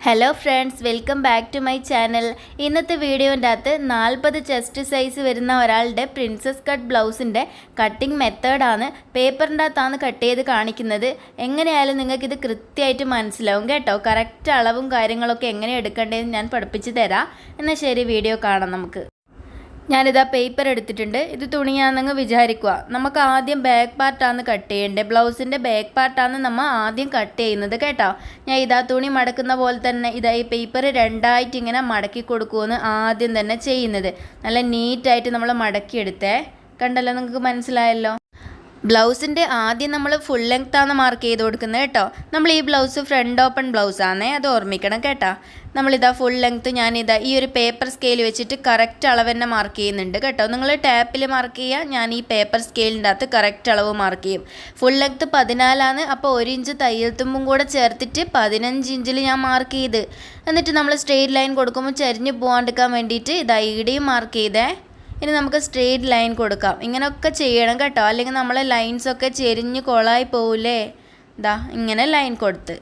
Hello friends welcome back to my channel ഇന്നത്തെ വീഡിയോന്റെ അകത്ത് നാൽപ്പത് ചെസ്റ്റ് സൈസ് വരുന്ന ഒരാളുടെ പ്രിൻസസ് കട്ട് ബ്ലൗസിന്റെ കട്ടിംഗ് മെത്തേഡാണ് പേപ്പറിന്റെ അകത്താണ് കട്ട് ചെയ്ത് കാണിക്കുന്നത്. എങ്ങനെയായാലും നിങ്ങൾക്കിത് കൃത്യമായിട്ട് മനസ്സിലാവും കേട്ടോ. കറക്റ്റ് അളവും കാര്യങ്ങളൊക്കെ എങ്ങനെ എടുക്കേണ്ടതെന്ന് ഞാൻ പഠിപ്പിച്ച് തരാം. എന്നാൽ ശരി വീഡിയോ കാണാം നമുക്ക്. ഞാനിതാ പേപ്പർ എടുത്തിട്ടുണ്ട്. ഇത് തുണിയാണെന്ന് വിചാരിക്കുക. നമുക്ക് ആദ്യം ബാക്ക് പാർട്ടാണ് കട്ട് ചെയ്യേണ്ടത് ബ്ലൗസിന്റെ ബാക്ക് പാർട്ടാണ് നമ്മൾ ആദ്യം കട്ട് ചെയ്യുന്നത് കേട്ടോ? ഞാൻ ഇതാ തുണി മടക്കുന്ന പോലെ തന്നെ ഇതാ ഈ പേപ്പർ രണ്ടായിട്ട് ഇങ്ങനെ മടക്കി കൊടുക്കുമെന്ന് ആദ്യം തന്നെ ചെയ്യുന്നത്. നല്ല നീറ്റായിട്ട് നമ്മൾ മടക്കിയെടുത്തേ. കണ്ടല്ലോ നിങ്ങൾക്ക് മനസ്സിലായല്ലോ? ബ്ലൗസിന്റെ ആദ്യം നമ്മൾ ഫുൾ ലെങ്ത് മാർക്ക് ചെയ്ത് കൊടുക്കുന്നത് കേട്ടോ. നമ്മൾ ഈ ബ്ലൗസ് ഫ്രണ്ട് ഓപ്പൺ ബ്ലൗസ് ആണേ അത് ഓർമ്മിക്കണം കേട്ടോ. നമ്മളിതാ ഫുൾ ലെങ്ത്ത് ഞാനിതാ ഈ ഒരു പേപ്പർ സ്കെയിൽ വെച്ചിട്ട് കറക്റ്റ് അളവ് തന്നെ മാർക്ക് ചെയ്യുന്നുണ്ട് കേട്ടോ. നിങ്ങൾ ടാപ്പിൽ മാർക്ക് ചെയ്യുക ഞാൻ ഈ പേപ്പർ സ്കെയിലിന്റെ അകത്ത് കറക്റ്റ് അളവ് മാർക്ക് ചെയ്യും. ഫുൾ ലെങ്ത്ത് പതിനാലാണ് അപ്പോൾ ഒരു ഇഞ്ച് തയ്യൽ തുമ്പും കൂടെ ചേർത്തിട്ട് പതിനഞ്ച് ഇഞ്ചിൽ ഞാൻ മാർക്ക് ചെയ്ത്. എന്നിട്ട് നമ്മൾ സ്ട്രെയിറ്റ് ലൈൻ കൊടുക്കുമ്പോൾ ചരിഞ്ഞ് പോകാണ്ടിരിക്കാൻ വേണ്ടിയിട്ട് ഇതാ ഇവിടെയും മാർക്ക് ചെയ്തേ. ഇനി നമുക്ക് സ്ട്രെയിറ്റ് ലൈൻ കൊടുക്കാം. ഇങ്ങനെയൊക്കെ ചെയ്യണം കേട്ടോ. അല്ലെങ്കിൽ നമ്മളെ ലൈൻസൊക്കെ ചെരിഞ്ഞ് കൊളായി പോവില്ലേ ഇതാ ഇങ്ങനെ ലൈൻ കൊടുത്ത്.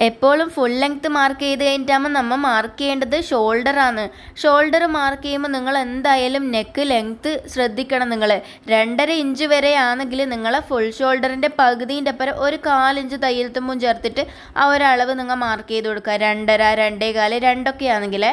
എപ്പോഴും ഫുൾ ലെങ്ത് മാർക്ക് ചെയ്ത് കഴിഞ്ഞിട്ടാകുമ്പോൾ നമ്മൾ മാർക്ക് ചെയ്യേണ്ടത് ഷോൾഡറാണ് ഷോൾഡർ മാർക്ക് ചെയ്യുമ്പോൾ നിങ്ങൾ എന്തായാലും നെക്ക് ലെങ്ത്ത് ശ്രദ്ധിക്കണം നിങ്ങൾ രണ്ടര ഇഞ്ച് വരെ ആണെങ്കിൽ നിങ്ങൾ ഫുൾ ഷോൾഡറിന്റെ പകുതിന്റെ അപ്പുറം ഒരു കാലിഞ്ച് തയ്യൽ ചേർത്തിട്ട് ആ ഒരളവ് നിങ്ങൾ മാർക്ക് ചെയ്ത് കൊടുക്കുക രണ്ടര രണ്ടേ കാൽ രണ്ടൊക്കെ ആണെങ്കിലേ.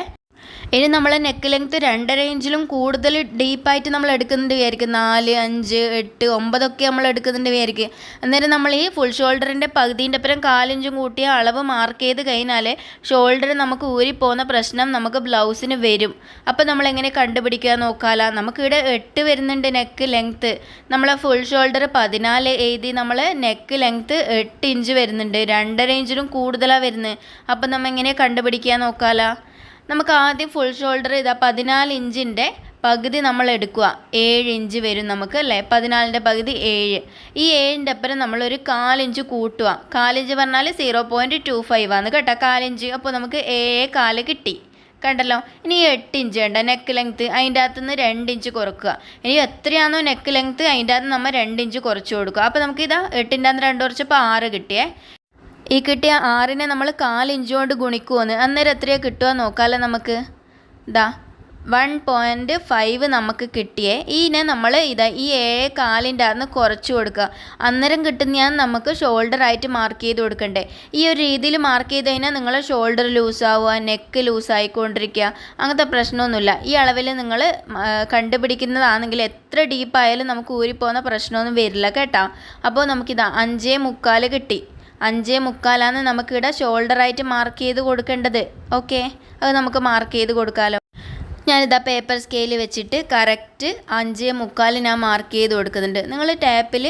ഇനി നമ്മൾ നെക്ക് ലെങ്ത്ത് രണ്ടര ഇഞ്ചിലും കൂടുതൽ ഡീപ്പായിട്ട് നമ്മൾ എടുക്കുന്നുണ്ട് വിചാരിക്കും. നാല് അഞ്ച് എട്ട് ഒമ്പതൊക്കെ നമ്മൾ എടുക്കുന്നുണ്ട് വിചാരിക്കും. അന്നേരം നമ്മൾ ഈ ഫുൾ ഷോൾഡറിന്റെ പകുതിന്റെ അപ്പുറം കാലിഞ്ചും കൂട്ടിയ അളവ് മാർക്ക് ചെയ്ത് കഴിഞ്ഞാൽ ഷോൾഡർ നമുക്ക് ഊരിപ്പോകുന്ന പ്രശ്നം നമുക്ക് ബ്ലൗസിന് വരും. അപ്പോൾ നമ്മൾ എങ്ങനെ കണ്ടുപിടിക്കുക നോക്കാല. നമുക്കിവിടെ എട്ട് വരുന്നുണ്ട് നെക്ക് ലെങ്ത്ത് നമ്മളെ ഫുൾ ഷോൾഡർ പതിനാല് എഴുതി നമ്മൾ നെക്ക് ലെങ്ത്ത് എട്ട് ഇഞ്ച് വരുന്നുണ്ട്. രണ്ടര ഇഞ്ചിലും കൂടുതലാണ് വരുന്നത്. അപ്പോൾ നമ്മൾ എങ്ങനെ കണ്ടുപിടിക്കുക നോക്കാല. നമുക്ക് ആദ്യം ഫുൾ ഷോൾഡർ ഇതാ പതിനാല് ഇഞ്ചിന്റെ പകുതി നമ്മൾ എടുക്കുക. ഏഴ് ഇഞ്ച് വരും നമുക്ക് അല്ലേ? പതിനാലിന്റെ പകുതി ഏഴ്. ഈ ഏഴിന്റെ അപ്പുറം നമ്മളൊരു കാലിഞ്ച് കൂട്ടുക. കാലിഞ്ച് പറഞ്ഞാൽ സീറോ പോയിന്റ് ടു ഫൈവ് ആണ് കേട്ടോ. കാലിഞ്ച് അപ്പോൾ നമുക്ക് ഏഴ് കാൽ കിട്ടി. കണ്ടല്ലോ? ഇനി എട്ട് ഇഞ്ച് ഉണ്ട് നെക്ക് ലെങ്ത്ത് അതിന്റെ അകത്ത് നിന്ന് രണ്ട് ഇഞ്ച് കുറക്കുക. ഇനി എത്രയാണോ നെക്ക് ലെങ്ത്ത് അതിന്റെ അകത്ത് നമ്മൾ രണ്ട് ഇഞ്ച് കുറച്ച് കൊടുക്കുക. അപ്പോൾ നമുക്ക് ഇതാ എട്ടിന്റെ അകത്ത് രണ്ട് കുറച്ചപ്പോൾ ആറ് കിട്ടിയേ. ഈ കിട്ടിയ ആറിനെ നമ്മൾ കാലിഞ്ച് കൊണ്ട് ഗുണിക്കുമെന്ന് അന്നേരം എത്രയാണ് കിട്ടുക നോക്കാമല്ലോ നമുക്ക്. ഇതാ വൺ പോയിന്റ് ഫൈവ് നമുക്ക് കിട്ടിയേ. ഈനെ നമ്മൾ ഇതാ ഈ ഏഴ് കാലിന്റെ അകത്ത് കുറച്ച് കൊടുക്കുക. അന്നേരം ഞാൻ നമുക്ക് ഷോൾഡർ ആയിട്ട് മാർക്ക് ചെയ്ത് കൊടുക്കണ്ടേ. ഈ ഒരു രീതിയിൽ മാർക്ക് ചെയ്ത് കഴിഞ്ഞാൽ നിങ്ങളെ ഷോൾഡർ ലൂസാവുക നെക്ക് ലൂസായിക്കൊണ്ടിരിക്കുക അങ്ങനത്തെ പ്രശ്നമൊന്നുമില്ല. ഈ അളവിൽ നിങ്ങൾ കണ്ടുപിടിക്കുന്നതാണെങ്കിൽ എത്ര ഡീപ്പായാലും നമുക്ക് ഊരിപ്പോകുന്ന പ്രശ്നമൊന്നും വരില്ല കേട്ടോ. അപ്പോൾ നമുക്കിതാ അഞ്ചേ മുക്കാൽ കിട്ടി. അഞ്ചേ മുക്കാലാണ് നമുക്കിവിടെ ഷോൾഡറായിട്ട് മാർക്ക് ചെയ്ത് കൊടുക്കേണ്ടത്. ഓക്കെ? അത് നമുക്ക് മാർക്ക് ചെയ്ത് കൊടുക്കാമല്ലോ ഞാനിതാ പേപ്പർ സ്കെയിൽ വെച്ചിട്ട് കറക്റ്റ് അഞ്ചേ മുക്കാൽ ഞാൻ മാർക്ക് ചെയ്ത് കൊടുക്കുന്നുണ്ട്. നിങ്ങൾ ടാപ്പിൽ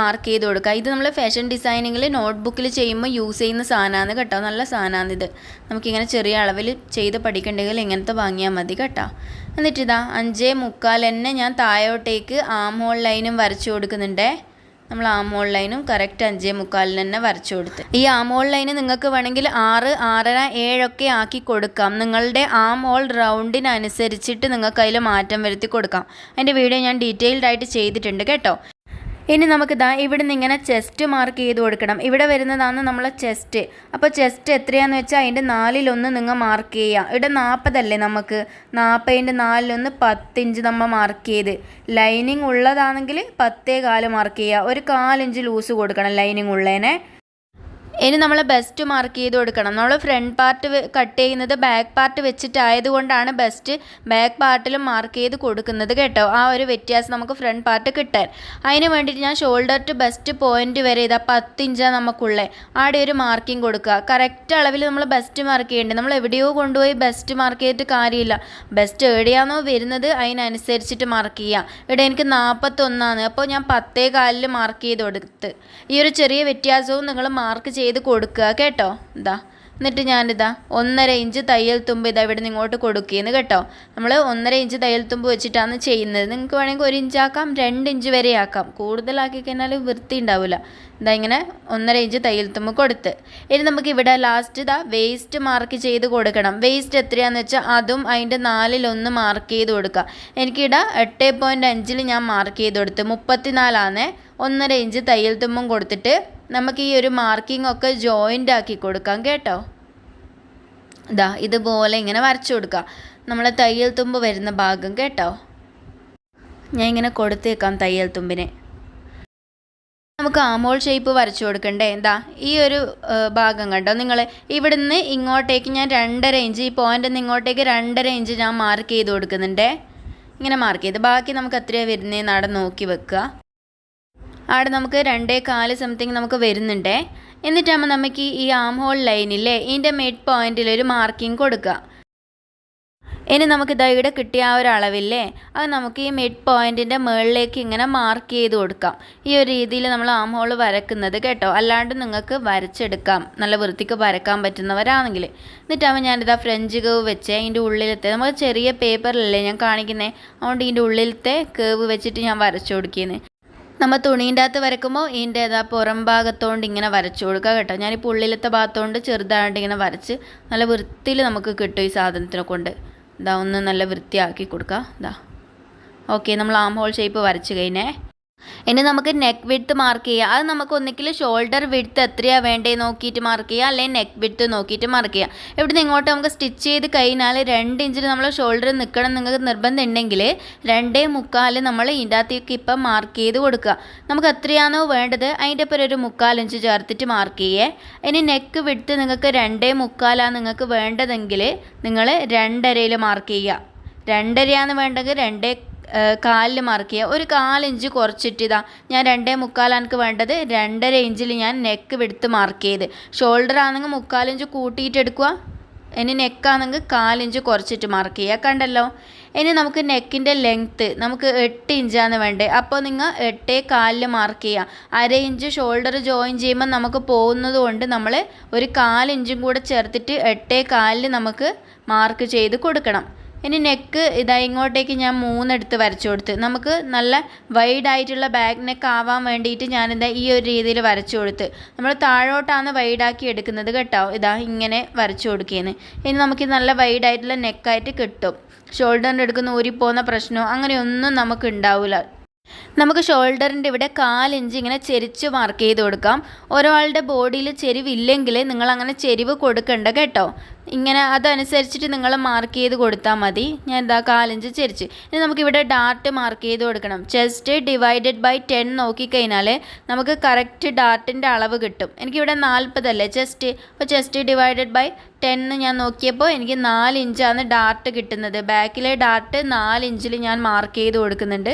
മാർക്ക് ചെയ്ത് കൊടുക്കുക. ഇത് നമ്മൾ ഫാഷൻ ഡിസൈനിങ്ങിൽ നോട്ട്ബുക്കിൽ ചെയ്യുമ്പോൾ യൂസ് ചെയ്യുന്ന സാധനമാണ് കേട്ടോ. നല്ല സാധനമാണ് ഇത്. നമുക്കിങ്ങനെ ചെറിയ അളവിൽ ചെയ്ത് പഠിക്കണ്ടെങ്കിൽ ഇങ്ങനത്തെ വാങ്ങിയാൽ മതി കേട്ടോ. എന്നിട്ടിതാ അഞ്ചേ മുക്കാൽ തന്നെ ഞാൻ താഴോട്ടേക്ക് ആം ഹോൾ ലൈനും വരച്ചു കൊടുക്കുന്നുണ്ടേ. നമ്മൾ ആമോൾ ലൈനും കറക്റ്റ് അഞ്ചേ മുക്കാലിന് തന്നെ വരച്ചു കൊടുത്ത്. ഈ ആമോൾ ലൈന് നിങ്ങൾക്ക് വേണമെങ്കിൽ ആറ് ആറര ഏഴൊക്കെ ആക്കി കൊടുക്കാം. നിങ്ങളുടെ ആം ഹോൾ റൗണ്ടിനനുസരിച്ചിട്ട് നിങ്ങൾക്ക് അതിൽ മാറ്റം വരുത്തി കൊടുക്കാം. അതിന്റെ വീഡിയോ ഞാൻ ഡീറ്റെയിൽഡ് ആയിട്ട് ചെയ്തിട്ടുണ്ട് കേട്ടോ. ഇനി നമുക്ക് ഇതാ ഇവിടെ നിന്ന് ഇങ്ങനെ ചെസ്റ്റ് മാർക്ക് ചെയ്ത് കൊടുക്കണം. ഇവിടെ വരുന്നതാണ് നമ്മളെ ചെസ്റ്റ് അപ്പോൾ ചെസ്റ്റ് എത്രയാണെന്ന് വെച്ചാൽ അതിന്റെ നാലിലൊന്ന് നിങ്ങൾ മാർക്ക് ചെയ്യുക ഇവിടെ നാൽപ്പതല്ലേ നമുക്ക്? നാൽപ്പതിന്റെ നാലിലൊന്ന് പത്തിഞ്ച് നമ്മൾ മാർക്ക് ചെയ്ത്. ലൈനിങ് ഉള്ളതാണെങ്കിൽ പത്തേ കാൽ മാർക്ക് ചെയ്യുക ഒരു കാലിഞ്ച് ലൂസ് കൊടുക്കണം ലൈനിങ് ഉള്ളതിനെ ഇനി നമ്മൾ ബെസ്റ്റ് മാർക്ക് ചെയ്ത് കൊടുക്കണം. നമ്മൾ ഫ്രണ്ട് പാർട്ട് കട്ട് ചെയ്യുന്നത് ബാക്ക് പാർട്ട് വെച്ചിട്ടായതുകൊണ്ടാണ് ബെസ്റ്റ് ബാക്ക് പാർട്ടിലും മാർക്ക് ചെയ്ത് കൊടുക്കുന്നത് കേട്ടോ. ആ ഒരു വ്യത്യാസം നമുക്ക് ഫ്രണ്ട് പാർട്ട് കിട്ടാൻ. അതിന് വേണ്ടിയിട്ട് ഞാൻ ഷോൾഡർ ടു ബെസ്റ്റ് പോയിന്റ് വരെ ഇതാ പത്ത് ഇഞ്ചാണ് ആടെ ഒരു മാർക്കിംഗ് കൊടുക്കുക. കറക്റ്റ് അളവിൽ നമ്മൾ ബെസ്റ്റ് മാർക്ക് ചെയ്യേണ്ടത് നമ്മൾ എവിടെയോ കൊണ്ടുപോയി ബെസ്റ്റ് മാർക്ക് ചെയ്തിട്ട് കാര്യമില്ല. ബെസ്റ്റ് എവിടെയാണോ വരുന്നത് അതിനനുസരിച്ചിട്ട് മാർക്ക് ചെയ്യുക ഇവിടെ എനിക്ക് നാൽപ്പത്തൊന്നാണ് അപ്പോൾ ഞാൻ പത്തേ കാലിൽ മാർക്ക് ചെയ്ത് കൊടുത്ത്. ഈ ഒരു ചെറിയ വ്യത്യാസവും നിങ്ങൾ മാർക്ക് ചെയ്ത് ചെയ്ത് കൊടുക്കുക കേട്ടോ. ഇതാ എന്നിട്ട് ഞാനിതാ ഒന്നര ഇഞ്ച് തയ്യൽ തുമ്പ് ഇതാ ഇവിടെ ഇങ്ങോട്ട് കൊടുക്കുകയെന്ന് കേട്ടോ. നമ്മൾ ഒന്നര ഇഞ്ച് തയ്യൽ തുമ്പ് വെച്ചിട്ടാണ് ചെയ്യുന്നത്. നിങ്ങൾക്ക് വേണമെങ്കിൽ ഒരു ഇഞ്ച് ആക്കാം രണ്ട് ഇഞ്ച് വരെ ആക്കാം. കൂടുതലാക്കി കഴിഞ്ഞാൽ വൃത്തി ഉണ്ടാവില്ല. ഇതാ ഇങ്ങനെ ഒന്നര ഇഞ്ച് തയ്യൽ തുമ്പ് കൊടുത്ത്. ഇനി നമുക്ക് ഇവിടെ ലാസ്റ്റ് ഇതാ വേസ്റ്റ് മാർക്ക് ചെയ്ത് കൊടുക്കണം. വേസ്റ്റ് എത്രയാണെന്ന് വെച്ചാൽ അതും അതിന്റെ നാലിലൊന്ന് മാർക്ക് ചെയ്ത് കൊടുക്കുക. എനിക്കിവിടെ എട്ട് പോയിന്റ് അഞ്ചിൽ ഞാൻ മാർക്ക് ചെയ്ത് കൊടുത്ത്. മുപ്പത്തിനാലാണേ ഒന്നര ഇഞ്ച് തയ്യൽ തുമ്പും കൊടുത്തിട്ട് നമുക്ക് ഈ ഒരു മാർക്കിംഗ് ഒക്കെ ജോയിന്റ് ആക്കി കൊടുക്കാം കേട്ടോ. ഇതാ ഇതുപോലെ ഇങ്ങനെ വരച്ചു കൊടുക്കുക നമ്മളെ തയ്യൽ തുമ്പ് വരുന്ന ഭാഗം കേട്ടോ. ഞാൻ ഇങ്ങനെ കൊടുത്തേക്കാം തയ്യൽ തുമ്പിനെ. നമുക്ക് ആമോൾ ഷേപ്പ് വരച്ചു കൊടുക്കണ്ടേ? എന്താ ഈ ഒരു ഭാഗം കണ്ടോ നിങ്ങൾ ഇവിടുന്ന് ഇങ്ങോട്ടേക്ക് ഞാൻ രണ്ടര ഇഞ്ച് ഈ പോയിന്റിൽ നിന്ന് ഇങ്ങോട്ടേക്ക് രണ്ടര ഇഞ്ച് ഞാൻ മാർക്ക് ചെയ്ത് കൊടുക്കുന്നുണ്ടേ. ഇങ്ങനെ മാർക്ക് ചെയ്ത് ബാക്കി നമുക്ക് എത്രയാണ് വരുന്നതെന്ന് അവിടെ നോക്കി വെക്കുക. അവിടെ നമുക്ക് രണ്ടേ കാൽ സംതിങ് നമുക്ക് വരുന്നുണ്ടേ. എന്നിട്ടാകുമ്പോൾ നമുക്ക് ഈ ആം ഹോൾ ലൈനില്ലേ ഇതിന്റെ മിഡ് പോയിന്റിൽ ഒരു മാർക്കിംഗ് കൊടുക്കുക ഇനി നമുക്ക് ഇവിടെ കിട്ടിയ ആ ഒരു അളവില്ലേ അത് നമുക്ക് ഈ മിഡ് പോയിന്റിന്റെ മുകളിലേക്ക് ഇങ്ങനെ മാർക്ക് ചെയ്ത് കൊടുക്കാം. ഈ ഒരു രീതിയിൽ നമ്മൾ ആം ഹോൾ വരക്കുന്നത് കേട്ടോ. അല്ലാണ്ട് നിങ്ങൾക്ക് വരച്ചെടുക്കാം. നല്ല വൃത്തിക്ക് വരക്കാൻ പറ്റുന്നവരാണെങ്കിൽ എന്നിട്ടാകുമ്പോൾ ഞാനിതാ ഫ്രഞ്ച് കേവ് വെച്ച് അതിന്റെ ഉള്ളിലത്തെ നമ്മൾ ചെറിയ പേപ്പറിലല്ലേ ഞാൻ കാണിക്കുന്നത് അതുകൊണ്ട് ഇതിന്റെ ഉള്ളിലത്തെ കേവ് വെച്ചിട്ട് ഞാൻ വരച്ചു കൊടുക്കുന്നത് നമ്മൾ തുണീന്റെ അകത്ത് വരക്കുമ്പോൾ ഇതിന്റെ ഏതാ പുറം ഭാഗത്തോണ്ട് ഇങ്ങനെ വരച്ചു കൊടുക്കുക കേട്ടോ. ഞാനിപ്പോൾ ഉള്ളിലത്തെ ഭാഗത്തോണ്ട് ചെറുതായിട്ട് ഇങ്ങനെ വരച്ച് നല്ല വൃത്തിയിൽ നമുക്ക് കിട്ടും ഈ സാധനത്തിനെ കൊണ്ട്. ഇതാ ഒന്ന് നല്ല വൃത്തിയാക്കി കൊടുക്കുക ഇതാ. ഓക്കെ നമ്മൾ ആം ഹോൾ ഷേപ്പ് വരച്ച് കഴിഞ്ഞേ. ഇനി നമുക്ക് നെക്ക് വിഡ്ത്ത് മാർക്ക് ചെയ്യുക അത് നമുക്ക് ഒന്നിക്കിൽ ഷോൾഡർ വിഡ്ത്ത് എത്രയാണ് വേണ്ടേ നോക്കിയിട്ട് മാർക്ക് ചെയ്യുക അല്ലെങ്കിൽ നെക്ക് വിഡ്ത്ത് നോക്കിയിട്ട് മാർക്ക് ചെയ്യുക ഇവിടുന്ന് ഇങ്ങോട്ട് നമുക്ക് സ്റ്റിച്ച് ചെയ്ത് കഴിഞ്ഞാൽ രണ്ട് ഇഞ്ചിൽ നമ്മൾ ഷോൾഡർ നിൽക്കണം നിങ്ങൾക്ക് നിർബന്ധം ഉണ്ടെങ്കിൽ രണ്ടേ മുക്കാൽ നമ്മൾ ഇതിന്റെ അകത്തേക്ക് ഇപ്പം മാർക്ക് ചെയ്ത് കൊടുക്കുക. നമുക്ക് എത്രയാണോ വേണ്ടത് അതിന്റെ ഒപ്പം ഒരു മുക്കാൽ ഇഞ്ച് ചേർത്തിട്ട് മാർക്ക് ചെയ്യേ. ഇനി നെക്ക് വിഡ്ത്ത് നിങ്ങൾക്ക് രണ്ടേ മുക്കാലാണ് നിങ്ങൾക്ക് വേണ്ടതെങ്കിൽ നിങ്ങൾ രണ്ടരയിൽ മാർക്ക് ചെയ്യുക. രണ്ടരയാണ് വേണ്ടെങ്കിൽ രണ്ടേ കാലിൽ മാർക്ക് ചെയ്യുക ഒരു കാലിഞ്ച് കുറച്ചിട്ട് ഇതാ ഞാൻ രണ്ടേ എനിക്ക് വേണ്ടത് രണ്ടര ഇഞ്ചിൽ ഞാൻ നെക്ക് വിടുത്ത് മാർക്ക് ചെയ്ത്. ഷോൾഡർ ആണെങ്കിൽ മുക്കാലിഞ്ച് കൂട്ടിയിട്ട് എടുക്കുക ഇനി നെക്കാണെങ്കിൽ കാലിഞ്ച് കുറച്ചിട്ട് മാർക്ക് ചെയ്യുക കണ്ടല്ലോ? ഇനി നമുക്ക് നെക്കിന്റെ ലെങ്ത്ത് നമുക്ക് എട്ട് ഇഞ്ചാണ് വേണ്ടത്. അപ്പോൾ നിങ്ങൾ എട്ടേ കാലിൽ മാർക്ക് ചെയ്യുക അര ഇഞ്ച് ഷോൾഡർ ജോയിൻ ചെയ്യുമ്പോൾ നമുക്ക് പോകുന്നത് കൊണ്ട് നമ്മൾ ഒരു കാലിഞ്ചും കൂടെ ചേർത്തിട്ട് എട്ടേ കാലിൽ നമുക്ക് മാർക്ക് ചെയ്ത് കൊടുക്കണം. ഇനി നെക്ക് ഇതാ ഇങ്ങോട്ടേക്ക് ഞാൻ മൂന്നെടുത്ത് വരച്ചു കൊടുത്ത്. നമുക്ക് നല്ല വൈഡ് ആയിട്ടുള്ള ബാക്ക് നെക്ക് ആവാൻ വേണ്ടിയിട്ട് ഞാനിതാ ഈ ഒരു രീതിയിൽ വരച്ചു കൊടുത്ത്. നമ്മൾ താഴോട്ടാണ് വൈഡാക്കി എടുക്കുന്നത് കേട്ടോ. ഇതാ ഇങ്ങനെ വരച്ചു കൊടുക്കുകയെന്ന് ഇനി നമുക്ക് നല്ല വൈഡ് ആയിട്ടുള്ള നെക്കായിട്ട് കിട്ടും. ഷോൾഡറിന്റെ എടുക്കുന്ന ഊരിപ്പോകുന്ന പ്രശ്നമോ അങ്ങനെയൊന്നും നമുക്ക് ഉണ്ടാവില്ല നമുക്ക് ഷോൾഡറിന്റെ ഇവിടെ കാലിഞ്ച് ഇങ്ങനെ ചെരിച്ച് മാർക്ക് ചെയ്ത് കൊടുക്കാം. ഒരാളുടെ ബോഡിയിൽ ചെരിവില്ലെങ്കിൽ നിങ്ങൾ അങ്ങനെ ചെരിവ് കൊടുക്കണ്ട കേട്ടോ. ഇങ്ങനെ അതനുസരിച്ചിട്ട് നിങ്ങൾ മാർക്ക് ചെയ്ത് കൊടുത്താൽ മതി. ഞാൻ എന്താ കാലഞ്ച് ചെരിച്ച്. ഇനി നമുക്കിവിടെ ഡാർട്ട് മാർക്ക് ചെയ്ത് കൊടുക്കണം. ചെസ്റ്റ് ഡിവൈഡഡ് ബൈ ടെൻ നോക്കിക്കഴിഞ്ഞാൽ നമുക്ക് കറക്റ്റ് ഡാർട്ടിന്റെ അളവ് കിട്ടും. എനിക്കിവിടെ നാൽപ്പതല്ലേ ചെസ്റ്റ് അപ്പോൾ ചെസ്റ്റ് ഡിവൈഡഡ് ബൈ ടെൻ ഞാൻ നോക്കിയപ്പോൾ എനിക്ക് നാല് ഇഞ്ചാണ് ഡാർട്ട് കിട്ടുന്നത്. ബാക്കിലെ ഡാർട്ട് നാല് ഇഞ്ചിൽ ഞാൻ മാർക്ക് ചെയ്ത് കൊടുക്കുന്നുണ്ട്.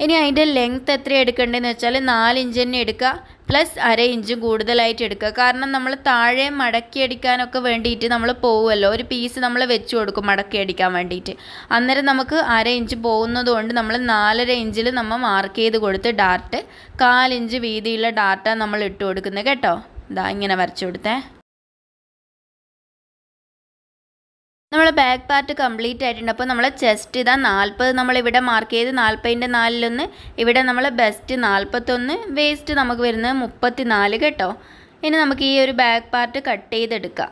ഇനി അതിന്റെ ലെങ്ത് എത്ര എടുക്കേണ്ടതെന്ന് വെച്ചാൽ നാല് ഇഞ്ച് തന്നെ എടുക്കുക പ്ലസ് അര ഇഞ്ചും കൂടുതലായിട്ട് എടുക്കുക. കാരണം നമ്മൾ താഴെ മടക്കി അടിക്കാനൊക്കെ വേണ്ടിയിട്ട് നമ്മൾ പോവുമല്ലോ. ഒരു പീസ് നമ്മൾ വെച്ച് കൊടുക്കും മടക്കി അടിക്കാൻ വേണ്ടിയിട്ട്. അന്നേരം നമുക്ക് അര ഇഞ്ച് പോകുന്നത് കൊണ്ട് നമ്മൾ നാലര ഇഞ്ചിൽ നമ്മൾ മാർക്ക് ചെയ്ത് കൊടുത്ത് ഡാർട്ട് കാലിഞ്ച് വീതിയുള്ള ഡാർട്ടാണ് നമ്മൾ ഇട്ട് കൊടുക്കുന്നത് കേട്ടോ. ഇതാ ഇങ്ങനെ വരച്ചു കൊടുത്തേ. നമ്മൾ ബാക്ക് പാർട്ട് കംപ്ലീറ്റ് ആയിട്ടുണ്ട്. അപ്പോൾ നമ്മൾ ചെസ്റ്റ് ഇതാ നാൽപ്പത് നമ്മളിവിടെ മാർക്ക് ചെയ്ത് നാൽപ്പതിന്റെ നാലിലൊന്ന് ഇവിടെ നമ്മൾ ബെസ്റ്റ് നാൽപ്പത്തൊന്ന് വേസ്റ്റ് നമുക്ക് വരുന്നത് മുപ്പത്തി നാല് കേട്ടോ. ഇനി നമുക്ക് ഈ ഒരു ബാക്ക് പാർട്ട് കട്ട് ചെയ്തെടുക്കാം.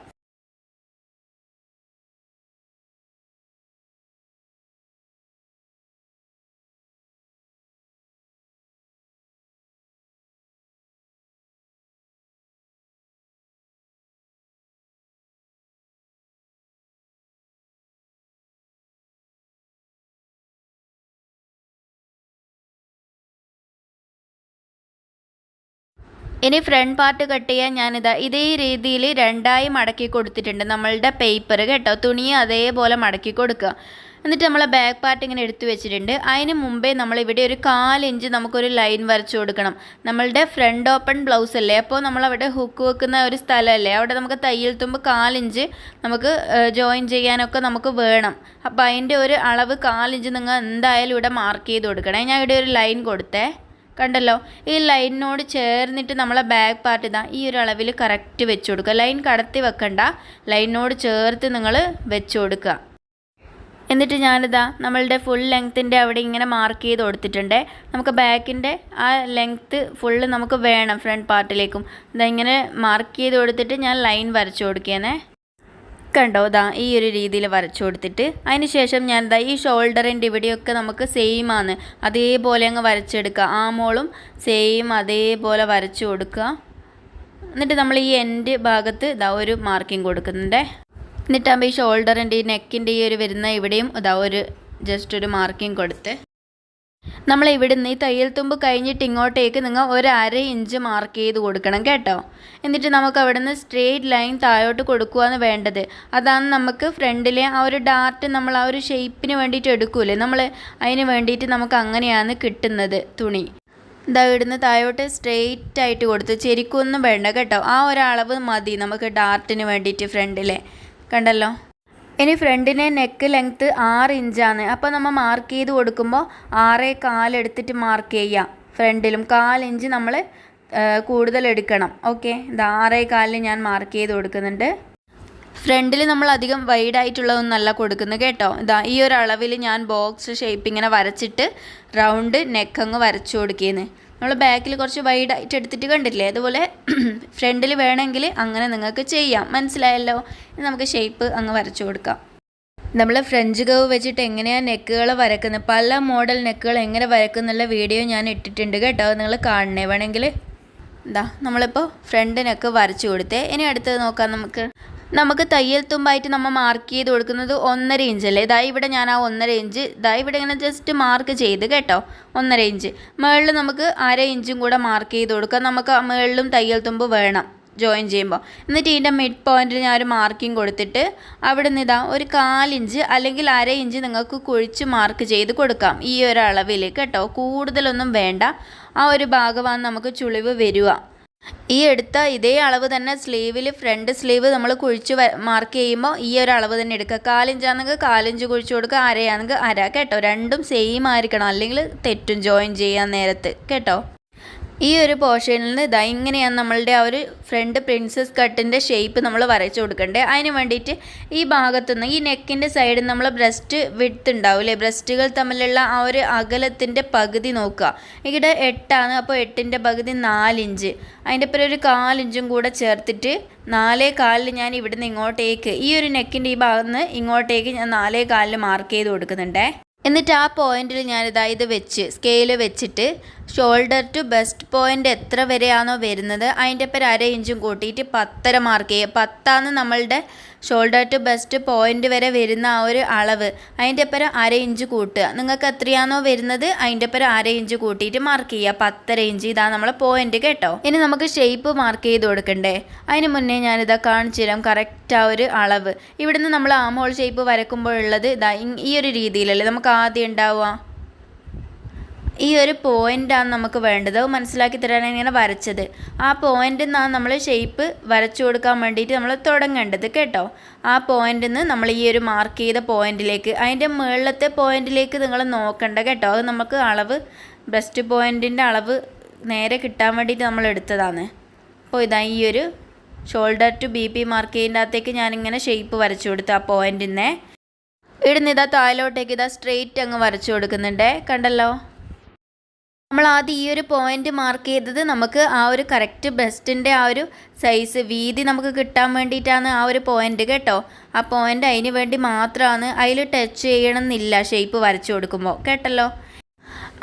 ഇനി ഫ്രണ്ട് പാർട്ട് കട്ട് ചെയ്യാൻ ഞാനിതാ ഇതേ രീതിയിൽ രണ്ടായി മടക്കി കൊടുത്തിട്ടുണ്ട്. നമ്മളുടെ പേപ്പർ കേട്ടോ തുണി അതേപോലെ മടക്കി കൊടുക്കുക. എന്നിട്ട് നമ്മൾ ബാക്ക് പാർട്ട് ഇങ്ങനെ എടുത്തു വെച്ചിട്ടുണ്ട്. അതിന് മുമ്പേ നമ്മൾ ഇവിടെ ഒരു കാലിഞ്ച് നമുക്കൊരു ലൈൻ വരച്ചു കൊടുക്കണം. നമ്മളുടെ ഫ്രണ്ട് ഓപ്പൺ ബ്ലൗസ് അല്ലേ? അപ്പോൾ നമ്മൾ അവിടെ ഹുക്ക് വെക്കുന്ന ഒരു സ്ഥലമല്ലേ? അവിടെ നമുക്ക് തയ്യൽ തുമ്പ് കാലിഞ്ച് നമുക്ക് ജോയിൻ ചെയ്യാനൊക്കെ നമുക്ക് വേണം. അപ്പോൾ അതിന്റെ ഒരു അളവ് കാലിഞ്ച് നിങ്ങൾ എന്തായാലും ഇവിടെ മാർക്ക് ചെയ്ത് കൊടുക്കണേ. ഞാൻ ഇവിടെ ഒരു ലൈൻ കൊടുത്തേ. കണ്ടല്ലോ? ഈ ലൈനിനോട് ചേർന്നിട്ട് നമ്മളെ ബാക്ക് പാർട്ട് ഇതാ ഈ ഒരു അളവിൽ കറക്റ്റ് വെച്ച് കൊടുക്കുക. ലൈൻ കടത്തി വെക്കണ്ട. ലൈനിനോട് ചേർത്ത് നിങ്ങൾ വെച്ച് കൊടുക്കുക. എന്നിട്ട് ഞാനിതാ നമ്മളുടെ ഫുൾ ലെങ്ത്തിന്റെ അവിടെ ഇങ്ങനെ മാർക്ക് ചെയ്ത് കൊടുത്തിട്ടുണ്ട്. നമുക്ക് ബാക്കിന്റെ ആ ലെങ്ത്ത് ഫുള്ള് നമുക്ക് വേണം ഫ്രണ്ട് പാർട്ടിലേക്കും ഇതാ ഇങ്ങനെ മാർക്ക് ചെയ്ത് കൊടുത്തിട്ട് ഞാൻ ലൈൻ വരച്ചു കൊടുക്കുകയെന്നേ കണ്ടോ? ദാ ഈ ഒരു രീതിയിൽ വരച്ചു കൊടുത്തിട്ട്. അതിന് ശേഷം ഞാൻ ദാ ഈ ഷോൾഡറിന്റെ ഇവിടെയൊക്കെ നമുക്ക് സെയിം ആണ്. അതേപോലെ അങ്ങ് വരച്ചെടുക്കുക. ആ മോളും സെയിം അതേപോലെ വരച്ചു കൊടുക്കുക. എന്നിട്ട് നമ്മൾ ഈ എൻഡ് ഭാഗത്ത് ഇതാ ഒരു മാർക്കിംഗ് കൊടുക്കുന്നുണ്ട്. എന്നിട്ടാകുമ്പോൾ ഈ ഷോൾഡറിന്റെ ഈ നെക്കിന്റെ ഈ ഒരു വരുന്ന ഇവിടെയും ഇതാ ഒരു ജസ്റ്റ് ഒരു മാർക്കിംഗ് കൊടുത്ത്. നമ്മൾ ഇവിടുന്ന് ഈ തയ്യൽ തുമ്പ് കഴിഞ്ഞിട്ട് ഇങ്ങോട്ടേക്ക് നിങ്ങൾ ഒരു അര ഇഞ്ച് മാർക്ക് ചെയ്ത് കൊടുക്കണം കേട്ടോ. എന്നിട്ട് നമുക്ക് അവിടുന്ന് സ്ട്രെയിറ്റ് ലൈൻ താഴോട്ട് കൊടുക്കുകയാണ് വേണ്ടത്. അതാണ് നമുക്ക് ഫ്രണ്ടിലെ ആ ഒരു ഡാർട്ട് നമ്മൾ ആ ഒരു ഷേപ്പിന് വേണ്ടിയിട്ട് എടുക്കൂലേ? നമ്മൾ അതിന് വേണ്ടിയിട്ട് നമുക്ക് അങ്ങനെയാണ് കിട്ടുന്നത് തുണി. ഇതാ ഇവിടുന്ന് താഴോട്ട് സ്ട്രെയിറ്റ് ആയിട്ട് കൊടുത്തു. ചെരിക്കൊന്നും വേണ്ട കേട്ടോ. ആ ഒരളവ് മതി നമുക്ക് ഡാർട്ടിന് വേണ്ടിയിട്ട് ഫ്രണ്ടിലെ. കണ്ടല്ലോ? ഇനി ഫ്രണ്ടിനെ നെക്ക് ലെങ്ത്ത് ആറ് ഇഞ്ചാണ് അപ്പോൾ നമ്മൾ മാർക്ക് ചെയ്ത് കൊടുക്കുമ്പോൾ ആറേ കാലെടുത്തിട്ട് മാർക്ക് ചെയ്യാം. ഫ്രണ്ടിലും കാലിഞ്ച് നമ്മൾ കൂടുതൽ എടുക്കണം. ഓക്കെ ഇത് ആറേ കാലിൽ ഞാൻ മാർക്ക് ചെയ്ത് കൊടുക്കുന്നുണ്ട്. ഫ്രണ്ടിൽ നമ്മൾ അധികം വൈഡ് ആയിട്ടുള്ളതൊന്നല്ല കൊടുക്കുന്നത് കേട്ടോ. ഇതാ ഈ ഒരു അളവിൽ ഞാൻ ബോക്സ് ഷേപ്പ് ഇങ്ങനെ വരച്ചിട്ട് റൗണ്ട് നെക്ക് അങ്ങ് വരച്ചു കൊടുക്കുന്നത് നമ്മൾ ബാക്കിൽ കുറച്ച് വൈഡ് ആയിട്ട് എടുത്തിട്ട് കണ്ടില്ലേ അതുപോലെ ഫ്രണ്ടിൽ വേണമെങ്കിൽ അങ്ങനെ നിങ്ങൾക്ക് ചെയ്യാം. മനസ്സിലായല്ലോ? നമുക്ക് ഷേപ്പ് അങ്ങ് വരച്ചു കൊടുക്കാം. നമ്മൾ ഫ്രഞ്ച് കവ് വെച്ചിട്ട് എങ്ങനെയാണ് നെക്കുകൾ വരക്കുന്നത് പല മോഡൽ നെക്കുകൾ എങ്ങനെ വരക്കുന്നുള്ള വീഡിയോ ഞാൻ ഇട്ടിട്ടുണ്ട് കേട്ടോ. നിങ്ങൾ കാണണേ വേണമെങ്കിൽ എന്താ നമ്മളിപ്പോൾ ഫ്രണ്ട് നെക്ക് വരച്ചു കൊടുത്തേ. ഇനി അടുത്തത് നോക്കാം നമുക്ക്. നമുക്ക് തയ്യൽ തുമ്പായിട്ട് നമ്മൾ മാർക്ക് ചെയ്ത് കൊടുക്കുന്നത് ഒന്നര ഇഞ്ച് അല്ലേ? ഇതാ ഇവിടെ ഞാൻ ആ ഒന്നര ഇഞ്ച് ഇതാ ഇവിടെ ഇങ്ങനെ ജസ്റ്റ് മാർക്ക് ചെയ്ത് കേട്ടോ ഒന്നര ഇഞ്ച് മുകളിൽ നമുക്ക് അര ഇഞ്ചും കൂടെ മാർക്ക് ചെയ്ത് കൊടുക്കാം. നമുക്ക് മുകളിലും തയ്യൽ തുമ്പ് വേണം ജോയിൻ ചെയ്യുമ്പോൾ എന്നിട്ട് ഇതിന്റെ മിഡ് പോയിന്റിൽ ഞാൻ ഒരു മാർക്കിംഗ് കൊടുത്തിട്ട് അവിടെ നിന്ന് ഇതാ ഒരു കാലിഞ്ച് അല്ലെങ്കിൽ അര ഇഞ്ച് നിങ്ങൾക്ക് കുഴിച്ച് മാർക്ക് ചെയ്ത് കൊടുക്കാം ഈ ഒരു അളവിൽ കേട്ടോ. കൂടുതലൊന്നും വേണ്ട. ആ ഒരു ഭാഗമാണ് നമുക്ക് ചുളിവ് വരിക. ഈ എടുത്ത ഇതേ അളവ് തന്നെ സ്ലീവിൽ ഫ്രണ്ട് സ്ലീവ് നമ്മൾ കുഴിച്ച് മാർക്ക് ചെയ്യുമ്പോൾ ഈ ഒരു അളവ് തന്നെ എടുക്കുക. കാലിഞ്ചാണെങ്കിൽ കാലിഞ്ച് കുഴിച്ച് കൊടുക്കുക അരയാണെങ്കിൽ അര. കേട്ടോ? രണ്ടും സെയിം ആയിരിക്കണം. അല്ലെങ്കിൽ തെറ്റും ജോയിൻ ചെയ്യാൻ നേരത്ത്. കേട്ടോ? ഈ ഒരു പോർഷനിൽ നിന്ന് ഇതാ ഇങ്ങനെയാണ് നമ്മളുടെ ആ ഒരു ഫ്രണ്ട് പ്രിൻസസ് കട്ടിന്റെ ഷേപ്പ് നമ്മൾ വരച്ചു കൊടുക്കേണ്ടത് അതിന് വേണ്ടിയിട്ട് ഈ ഭാഗത്തുനിന്ന് ഈ നെക്കിന്റെ സൈഡിൽ നമ്മൾ ബ്രസ്റ്റ് വിഡ്ത്ത് ഉണ്ടാവില്ലേ? ബ്രസ്റ്റുകൾ തമ്മിലുള്ള ആ ഒരു അകലത്തിന്റെ പകുതി നോക്കുക. ഇവിടെ എട്ടാണ് അപ്പോൾ എട്ടിന്റെ പകുതി നാലിഞ്ച്. അതിന്റെ ഒപ്പം ഒരു കാലിഞ്ചും കൂടെ ചേർത്തിട്ട് നാലേ കാലിൽ ഞാൻ ഇവിടുന്ന് ഇങ്ങോട്ടേക്ക് ഈ ഒരു നെക്കിന്റെ ഈ ഭാഗത്ത് നിന്ന് ഇങ്ങോട്ടേക്ക് ഞാൻ നാലേ കാലിൽ മാർക്ക് ചെയ്ത് കൊടുക്കുന്നുണ്ടേ. എന്നിട്ട് ആ പോയിന്റിൽ ഞാനിതാ ഇത് വെച്ച് സ്കെയിൽ വെച്ചിട്ട് ഷോൾഡർ ടു ബെസ്റ്റ് പോയിന്റ് എത്ര വരെയാണോ വരുന്നത് അതിന്റെ ഒപ്പം അര ഇഞ്ചും കൂട്ടിയിട്ട് പത്തര മാർക്ക് ചെയ്യുക പത്താണ് നമ്മളുടെ ഷോൾഡർ ടു ബെസ്റ്റ് പോയിന്റ് വരെ വരുന്ന ആ ഒരു അളവ്. അതിന്റെ അപ്പുറം അര ഇഞ്ച് കൂട്ടുക. നിങ്ങൾക്ക് എത്രയാണോ വരുന്നത് അതിന്റെ അപ്പുറം അര ഇഞ്ച് കൂട്ടിയിട്ട് മാർക്ക് ചെയ്യുക. പത്തര ഇഞ്ച് ഇതാ നമ്മളെ പോയിന്റ് കേട്ടോ. ഇനി നമുക്ക് ഷേപ്പ് മാർക്ക് ചെയ്ത് കൊടുക്കണ്ടേ? അതിന് മുന്നേ ഞാനിതാ കാണിച്ചു തരാം കറക്റ്റ് ആ ഒരു അളവ്. ഇവിടുന്ന് നമ്മൾ ആമോൾ ഷേപ്പ് വരക്കുമ്പോഴുള്ളത് ഇതാ ഈ ഒരു രീതിയിലല്ലേ? നമുക്ക് ആദ്യം ഉണ്ടാവുക ഈ ഒരു പോയിന്റാണ് നമുക്ക് വേണ്ടത്. മനസ്സിലാക്കി തരാനാണ് ഇങ്ങനെ വരച്ചത്. ആ പോയിന്റിൽ നിന്നാണ് നമ്മൾ ഷേപ്പ് വരച്ചു കൊടുക്കാൻ വേണ്ടിയിട്ട് നമ്മൾ തുടങ്ങേണ്ടത് കേട്ടോ. ആ പോയിന്റിൽ നിന്ന് നമ്മൾ ഈ ഒരു മാർക്ക് ചെയ്ത പോയിന്റിലേക്ക് അതിന്റെ മുകളിലത്തെ പോയിന്റിലേക്ക് നിങ്ങൾ നോക്കണ്ട കേട്ടോ. അത് നമുക്ക് അളവ് ബെസ്റ്റ് പോയിന്റിന്റെ അളവ് നേരെ കിട്ടാൻ വേണ്ടിയിട്ട് നമ്മൾ എടുത്തതാണ്. അപ്പോൾ ഇതാ ഈ ഒരു shoulder to B P mark ചെയ്യുന്ന അകത്തേക്ക് ഞാനിങ്ങനെ ഷേപ്പ് വരച്ചു കൊടുത്തു ആ പോയിന്റിനെ ഇടുന്ന ഇതാ താഴോട്ടേക്ക് ഇതാ സ്ട്രെയിറ്റ് അങ്ങ് വരച്ചു കൊടുക്കുന്നുണ്ടേ. കണ്ടല്ലോ? നമ്മൾ ആദ്യം ഈ ഒരു പോയിന്റ് മാർക്ക് ചെയ്തത് നമുക്ക് ആ ഒരു കറക്റ്റ് ബെസ്റ്റിന്റെ ആ ഒരു സൈസ് വീതി നമുക്ക് കിട്ടാൻ വേണ്ടിയിട്ടാണ് ആ ഒരു പോയിന്റ് കേട്ടോ. ആ പോയിന്റ് അതിന് വേണ്ടി മാത്രമാണ് അതിൽ ടച്ച് ചെയ്യണമെന്നില്ല ഷേപ്പ് വരച്ചു കൊടുക്കുമ്പോൾ. കേട്ടല്ലോ?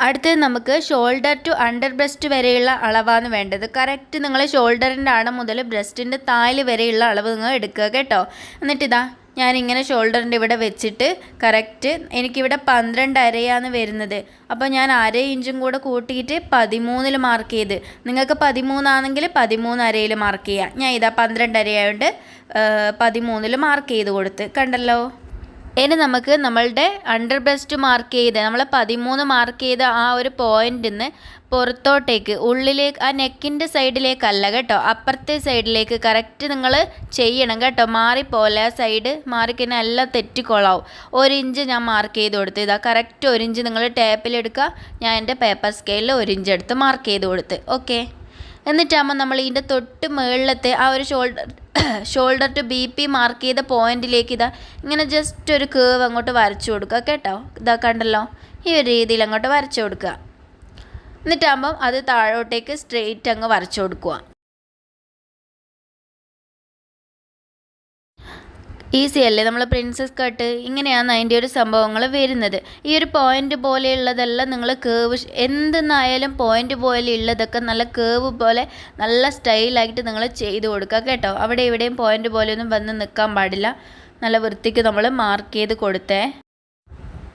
അടുത്തത് നമുക്ക് ഷോൾഡർ ടു അണ്ടർ ബ്രസ്റ്റ് വരെയുള്ള അളവാണ് വേണ്ടത്. കറക്റ്റ് നിങ്ങൾ ഷോൾഡറിന്റെ ആണ് മുതൽ ബ്രസ്റ്റിന്റെ താൽ വരെയുള്ള അളവ് നിങ്ങൾ എടുക്കുക കേട്ടോ. എന്നിട്ടിതാ ഞാനിങ്ങനെ ഷോൾഡറിന്റെ ഇവിടെ വെച്ചിട്ട് കറക്റ്റ് എനിക്കിവിടെ പന്ത്രണ്ട് അരയാണ് വരുന്നത്. അപ്പോൾ ഞാൻ അര ഇഞ്ചും കൂടെ കൂട്ടിയിട്ട് പതിമൂന്നിൽ മാർക്ക് ചെയ്ത്. നിങ്ങൾക്ക് പതിമൂന്നാണെങ്കിൽ പതിമൂന്ന് അരയിൽ മാർക്ക് ചെയ്യാം. ഞാൻ ഇതാ പന്ത്രണ്ട് അരയായതുകൊണ്ട് പതിമൂന്നിൽ മാർക്ക് ചെയ്ത് കൊടുത്ത്. കണ്ടല്ലോ? ഇനി നമുക്ക് നമ്മളുടെ അണ്ടർ ബ്രസ്റ്റ് മാർക്ക് ചെയ്ത് നമ്മൾ പതിമൂന്ന് മാർക്ക് ചെയ്ത ആ ഒരു പോയിന്റിൽ നിന്ന് പുറത്തോട്ടേക്ക് ഉള്ളിലേക്ക് ആ നെക്കിന്റെ സൈഡിലേക്കല്ല കേട്ടോ അപ്പുറത്തെ സൈഡിലേക്ക് കറക്റ്റ് നിങ്ങൾ ചെയ്യണം കേട്ടോ. മാറിപ്പോലെ ആ സൈഡ് മാറിക്കഴിഞ്ഞാൽ എല്ലാം തെറ്റിക്കൊള്ളാവും ഒരു ഇഞ്ച് ഞാൻ മാർക്ക് ചെയ്ത് കൊടുത്ത് ഇതാ കറക്റ്റ് ഒരു ഇഞ്ച് നിങ്ങൾ ടേപ്പിലെടുക്കുക ഞാൻ എന്റെ പേപ്പർ സ്കെയിലിൽ ഒരു ഇഞ്ച് എടുത്ത് മാർക്ക് ചെയ്ത് കൊടുത്ത്. ഓക്കെ എന്നിട്ടാകുമ്പോൾ നമ്മൾ ഇതിന്റെ തൊട്ട് മുകളിലത്തെ ആ ഒരു shoulder shoulder to B P mark ചെയ്ത പോയിന്റിലേക്ക് ഇതാ ഇങ്ങനെ ജസ്റ്റ് ഒരു കേവ് അങ്ങോട്ട് വരച്ചു കൊടുക്കുക കേട്ടോ. ഇതാ കണ്ടല്ലോ? ഈ ഒരു രീതിയിൽ അങ്ങോട്ട് വരച്ചു കൊടുക്കുക. എന്നിട്ടാകുമ്പം അത് താഴോട്ടേക്ക് സ്ട്രെയിറ്റ് അങ്ങ് വരച്ചു കൊടുക്കുക. ഈസി അല്ലേ നമ്മൾ പ്രിൻസസ് കട്ട് ഇങ്ങനെയാണ് അതിന്റെ ഒരു സംഭവങ്ങൾ വരുന്നത്. ഈ ഒരു പോയിന്റ് പോലെയുള്ളതെല്ലാം നിങ്ങൾ കേവ് എന്തെന്നായാലും പോയിന്റ് പോലെ ഉള്ളതൊക്കെ നല്ല കേവ് പോലെ നല്ല സ്റ്റൈലായിട്ട് നിങ്ങൾ ചെയ്ത് കൊടുക്കുക കേട്ടോ. അവിടെ എവിടെയും പോയിന്റ് പോലെയൊന്നും വന്ന് നിൽക്കാൻ പാടില്ല. നല്ല വൃത്തിക്ക് നമ്മൾ മാർക്ക് ചെയ്ത് കൊടുത്തേ.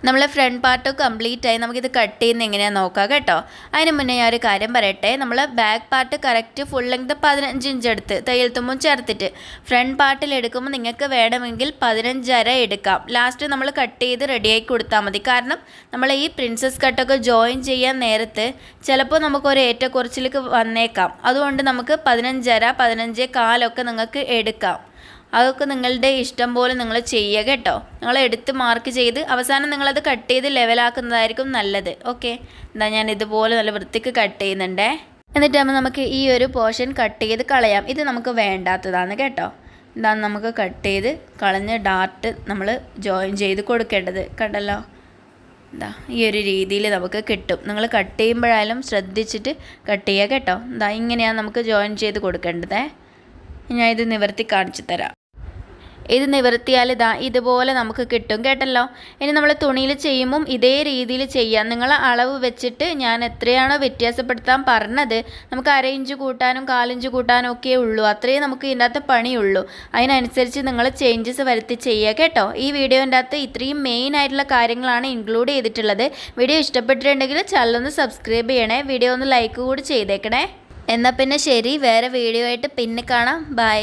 നമ്മളെ ഫ്രണ്ട് പാർട്ട് കംപ്ലീറ്റ് ആയി നമുക്കിത് കട്ട് ചെയ്യുന്ന എങ്ങനെയാണെന്ന് നോക്കാം കേട്ടോ. അതിന് മുന്നേ ഞാൻ ഒരു കാര്യം പറയട്ടെ. നമ്മൾ back part correct full length പതിനഞ്ച് ഇഞ്ച് എടുത്ത് തയ്യൽ ചേർത്തിട്ട് ഫ്രണ്ട് പാർട്ടിൽ എടുക്കുമ്പോൾ നിങ്ങൾക്ക് വേണമെങ്കിൽ പതിനഞ്ചര എടുക്കാം. ലാസ്റ്റ് നമ്മൾ കട്ട് ചെയ്ത് റെഡിയാക്കി കൊടുത്താൽ മതി. കാരണം നമ്മൾ ഈ പ്രിൻസസ് കട്ടൊക്കെ ജോയിൻ ചെയ്യാൻ നേരത്ത് ചിലപ്പോൾ നമുക്കൊരു ഏറ്റക്കുറച്ചിലേക്ക് വന്നേക്കാം. അതുകൊണ്ട് നമുക്ക് പതിനഞ്ചര പതിനഞ്ച് കാലൊക്കെ നിങ്ങൾക്ക് എടുക്കാം. അതൊക്കെ നിങ്ങളുടെ ഇഷ്ടം പോലെ നിങ്ങൾ ചെയ്യുക കേട്ടോ. നിങ്ങൾ എടുത്ത് മാർക്ക് ചെയ്ത് അവസാനം നിങ്ങളത് കട്ട് ചെയ്ത് ലെവലാക്കുന്നതായിരിക്കും നല്ലത്. ഓക്കെ എന്താ ഞാൻ ഇതുപോലെ നല്ല വൃത്തിക്ക് കട്ട് ചെയ്യുന്നുണ്ടേ. എന്നിട്ടാകുമ്പോൾ നമുക്ക് ഈ ഒരു പോർഷൻ കട്ട് ചെയ്ത് കളയാം. ഇത് നമുക്ക് വേണ്ടാത്തതാണ് കേട്ടോ. ഇതാണ് നമുക്ക് കട്ട് ചെയ്ത് കളഞ്ഞ് ഡാർട്ട് നമ്മൾ ജോയിൻ ചെയ്ത് കൊടുക്കേണ്ടത് കണ്ടല്ലോ. എന്താ ഈ ഒരു രീതിയിൽ നമുക്ക് കിട്ടും. നിങ്ങൾ കട്ട് ചെയ്യുമ്പോഴായാലും ശ്രദ്ധിച്ചിട്ട് കട്ട് ചെയ്യുക കേട്ടോ. എന്താ ഇങ്ങനെയാണ് നമുക്ക് ജോയിൻ ചെയ്ത് കൊടുക്കേണ്ടത്. ഞാൻ ഇത് നിവർത്തി കാണിച്ചു തരാം. ഇത് നിവർത്തിയാൽ ഇതാ ഇതുപോലെ നമുക്ക് കിട്ടും കേട്ടല്ലോ? ഇനി നമ്മൾ തുണിയിൽ ചെയ്യുമ്പം ഇതേ രീതിയിൽ ചെയ്യാം. നിങ്ങൾ അളവ് വെച്ചിട്ട് ഞാൻ എത്രയാണോ വ്യത്യാസപ്പെടുത്താൻ പറഞ്ഞത് നമുക്ക് അര ഇഞ്ച് കൂട്ടാനും കാലിഞ്ച് കൂട്ടാനും ഒക്കെ ഉള്ളൂ. അത്രയും നമുക്ക് ഇതിന്റെ അകത്ത് പണിയുള്ളൂ. അതിനനുസരിച്ച് നിങ്ങൾ ചേഞ്ചസ് വരുത്തി ചെയ്യുക കേട്ടോ. ഈ വീഡിയോന്റെ അകത്ത് ഇത്രയും മെയിൻ ആയിട്ടുള്ള കാര്യങ്ങളാണ് ഇൻക്ലൂഡ് ചെയ്തിട്ടുള്ളത്. വീഡിയോ ഇഷ്ടപ്പെട്ടിട്ടുണ്ടെങ്കിൽ ചാനലൊന്ന് സബ്സ്ക്രൈബ് ചെയ്യണേ. വീഡിയോ ഒന്ന് ലൈക്ക് കൂടി ചെയ്തേക്കണേ. എന്നാൽ പിന്നെ ശരി വേറെ വീഡിയോ ആയിട്ട് പിന്നെ കാണാം. ബൈ